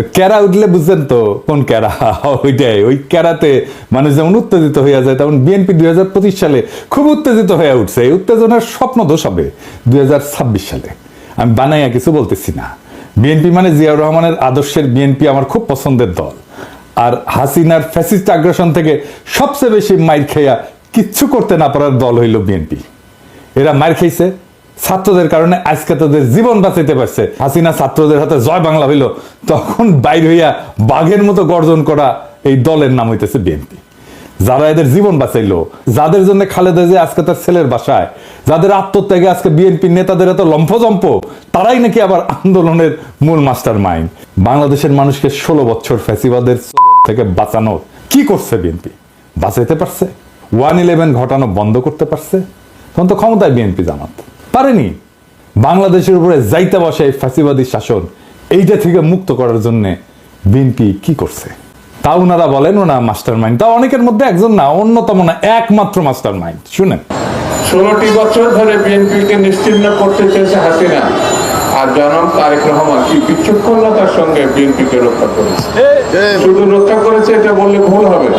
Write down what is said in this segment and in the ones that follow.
তো ক্যারা উঠলে বুঝছেন তো? কোন ক্যারা ওইটাই। ওই ক্যারাতে মানুষ যেমন উত্তেজিত হয়ে যায়, তেমন বিএনপি দুই হাজার পঁচিশ সালে খুব উত্তেজিত হয়ে উঠছে। এই উত্তেজনার স্বপ্ন দোষ হবে দুই হাজার ছাব্বিশ সালে। আমি বানাইয়া কিছু বলতেছি না। বিএনপি মানে জিয়াউর রহমানের আদর্শের বিএনপি আমার খুব পছন্দের দল। আর হাসিনার ফ্যাসিস্ট আগ্রাসন থেকে সবচেয়ে বেশি মাইর খেয়া কিচ্ছু করতে না পারার দল হইল বিএনপি এরা মার খাইছে ছাত্রদের কারণে আজকে তাদের জীবন বাঁচাইতে পারছে। হাসিনা ছাত্রদের হাতে জয় বাংলা হইল, তখন বাইর হইয়া বাঘের মতো গর্জন করা এই দলের নাম হইতেছে বিএনপি। যারা এদের জীবন বাঁচাইলো, যাদের জন্য খালেদা যে আজকে তার ছেলের বাসায়, যাদের আত্মত্যাগে আজকে বিএনপি নেতাদের এত লম্ফজম্প, তারাই নাকি আবার আন্দোলনের মূল মাস্টার মাইন্ড বাংলাদেশের মানুষকে ষোলো বছর ফ্যাসিবাদের থেকে বাঁচানোর কি করছে বিএনপি? বাঁচাইতে পারছে? ওয়ান ইলেভেন ঘটানো বন্ধ করতে পারছে? তখন তো ক্ষমতায় বিএনপি জামাত। পারেনি। বাংলাদেশের উপরে যাইতে বসে এই ফ্যাসিবাদী শাসন এইটা থেকে মুক্ত করার জন্য বিএনপি কি করছে? তা ওনারা বলেন ওনা মাস্টার মাইন্ড তা অনেকের মধ্যে একজন না অন্যতম না একমাত্র মাস্টার মাইন্ড শুনেন। ষোলোটি বছর ধরে বিএনপিকে নিশ্চিহ্ন করতে চেয়েছে হাসিনা আর জনম তারেক রহমান। কি বিচক্ষণতার সঙ্গে বিএনপিকে রক্ষা করেছে। শুধু রক্ষা করেছে এটা বললে ভুল হবে।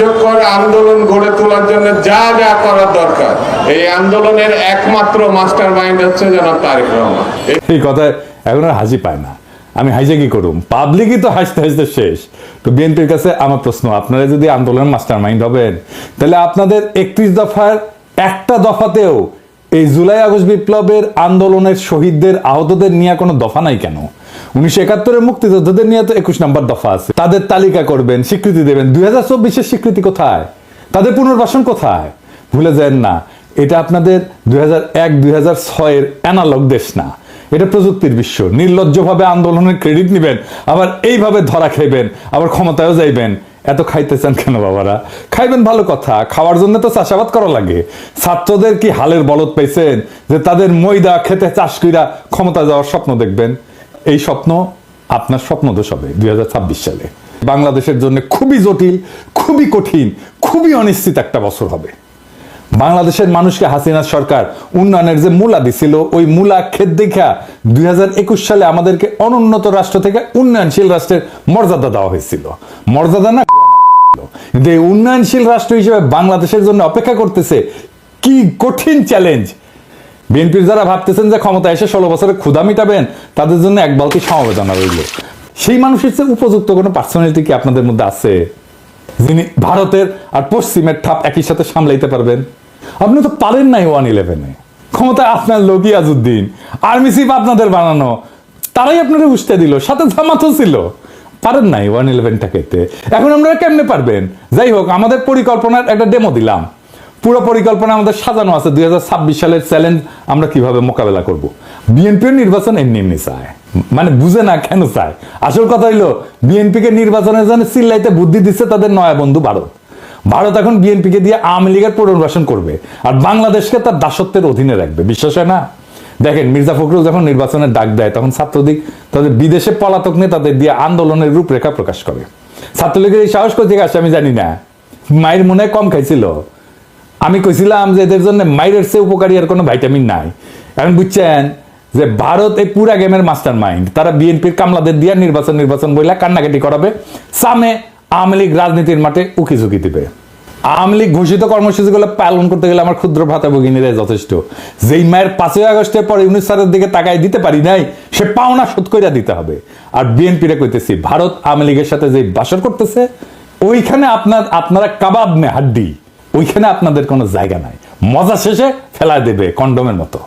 কার্যকর আন্দোলন গড়ে তোলার জন্য যা যা করার দরকার। এই আন্দোলনের একমাত্র মাস্টার মাইন্ড হচ্ছে জনাব তারেক রহমান। এই কথায় এখন আর হাসি পায় না। আমি হাইজে কি করুম? পাবলিকই তো হাসতে হাসতে শেষ। তো বিএনপির কাছে আমার প্রশ্ন, আপনারা যদি আন্দোলনের মাস্টার মাইন্ড হবেন, তাহলে আপনাদের একত্রিশ দফার একটা দফাতেও এই জুলাই আগস্ট বিপ্লবের আন্দোলনের শহীদদের আহতদের নিয়ে কোনো দফা নাই কেন? উনিশশো একাত্তরের মুক্তিযোদ্ধাদের নিয়ে তো একুশ নম্বর দফা আছে। তাদের তালিকা করবেন, স্বীকৃতি দেবেন। দুই হাজার চব্বিশের স্বীকৃতি কোথায়? তাদের পুনর্বাসন কোথায়? ভুলে যান না, এটা আপনাদের দুই হাজার এক, দুই অ্যানালগ দেশ না। এটা প্রযুক্তির বিশ্ব। নির্লজ্জভাবে আন্দোলনের ক্রেডিট নেবেন, আবার এইভাবে ধরা খাইবেন আবার ক্ষমতায়ও যাইবেন। এত খাইতে চান কেন বাবারা? খাইবেন ভালো কথা, খাওয়ার জন্য তো চাষাবাদ করা লাগে। ছাত্রদের কি হালের বলদ পেয়েছেন যে তাদের ময়দা খেতে চাষ কইরা ক্ষমতা যাওয়ার স্বপ্ন দেখবেন? এই স্বপ্ন আপনার স্বপ্ন দোষ হবে দুই হাজার ছাব্বিশ সালে। বাংলাদেশের জন্য খুবই জটিল, খুবই কঠিন, খুবই অনিশ্চিত একটা বছর হবে। বাংলাদেশের মানুষকে হাসিনা সরকার উন্নয়নের যে মূলা দিছিল, ওই মূলা ক্ষেত দেখা দুই হাজার একুশ সালে আমাদেরকে অনুন্নত রাষ্ট্র থেকে উন্নয়নশীল রাষ্ট্রের মর্যাদা দেওয়া হয়েছিল। মর্যাদা না কিন্তু এই উন্নয়নশীল রাষ্ট্র হিসেবে বাংলাদেশের জন্য অপেক্ষা করতেছে কি কঠিন চ্যালেঞ্জ বিএনপির যারা ভাবতেছেন যে ক্ষমতা এসে ষোলো বছরে ক্ষুধা মিটাবেন, তাদের জন্য এক বালতি সমবেদনা রইল। সেই মানুষের চেয়ে উপযুক্ত কোনো পার্সোনালিটি কি আপনাদের মধ্যে আছে, যিনি ভারতের আর পশ্চিমের ঠাপ একই সাথে সামলাইতে পারবেন? আপনি তো পারেন নাই ওয়ান ইলেভেনে। ক্ষমতা আপনার লোকই আজউদ্দিন আর্মি চিফ আপনাদের বানানো, তারাই আপনারা উস্তে দিল, সাথে জামাতও ছিল। পারেন নাই ওয়ান ইলেভেনটা খেতে। এখন আমরা কেমনে পারবেন? যাই হোক, আমাদের পরিকল্পনার একটা ডেমো দিলাম। পুরো পরিকল্পনা আমাদের সাজানো আছে। দুই হাজার ছাব্বিশ সালের চ্যালেঞ্জ আমরা কীভাবে মোকাবেলা করব। বিএনপির নির্বাচন এমনি এমনি চায়। মানে বুঝে না কেন চায়। আসল কথা হইল বিএনপিকে নির্বাচনের জন্য চিল্লাইতে বুদ্ধি দিচ্ছে তাদের নয়া বন্ধু ভারত। ভারত এখন বিএনপিকে দিয়ে আওয়ামী লীগের পুনর্বাসন করবে আর বাংলাদেশকে তার দাসত্বের অধীনে রাখবে। বিশ্বাস হয় না? দেখেন, মির্জা ফখরুল যখন নির্বাচনের ডাক দেয়, তখন ছাত্রদিক তাদের বিদেশে পলাতক নেতাদের দিয়ে আন্দোলনের রূপরেখা প্রকাশ করে। ছাত্রলীগের এই সাহস কোথেকে আসে আমি জানি না। মায়ের মনে কম খাইছিল। আমি কইছিলাম যে এদের জন্য মাইরের চেয়ে উপকারী আর কোনো ভাইটামিন নাই। এখন বুঝছেন যে ভারত এই পুরা গেমের মাস্টার মাইন্ড তারা বিএনপির কামলাদের দিয়ে নির্বাচন নির্বাচন বইলা কান্নাকাটি করাবে। সামনে আওয়ামী লীগ রাজনীতির মাঠে উকি ঝুঁকি দিবে। আওয়ামী লীগ ঘোষিত কর্মসূচিগুলো পালন করতে গেলে আমার ক্ষুদ্র ভাতা ভগিনীরাই যথেষ্ট। যেই মায়ের পাঁচই আগস্টের পর ইউনিট স্যারের দিকে তাকাই দিতে পারি নাই, সে পাওনা শোধ কইরা দিতে হবে। আর বিএনপিরে কইতেছি, ভারত আওয়ামী লীগের সাথে যে বাসর করতেছে, ওইখানে আপনার, আপনারা কাবাব মে হাড্ডি, ওইখানে আপনাদের কোনো জায়গা নাই। মজা শেষে ফেলা দেবে কন্ডমের মতো।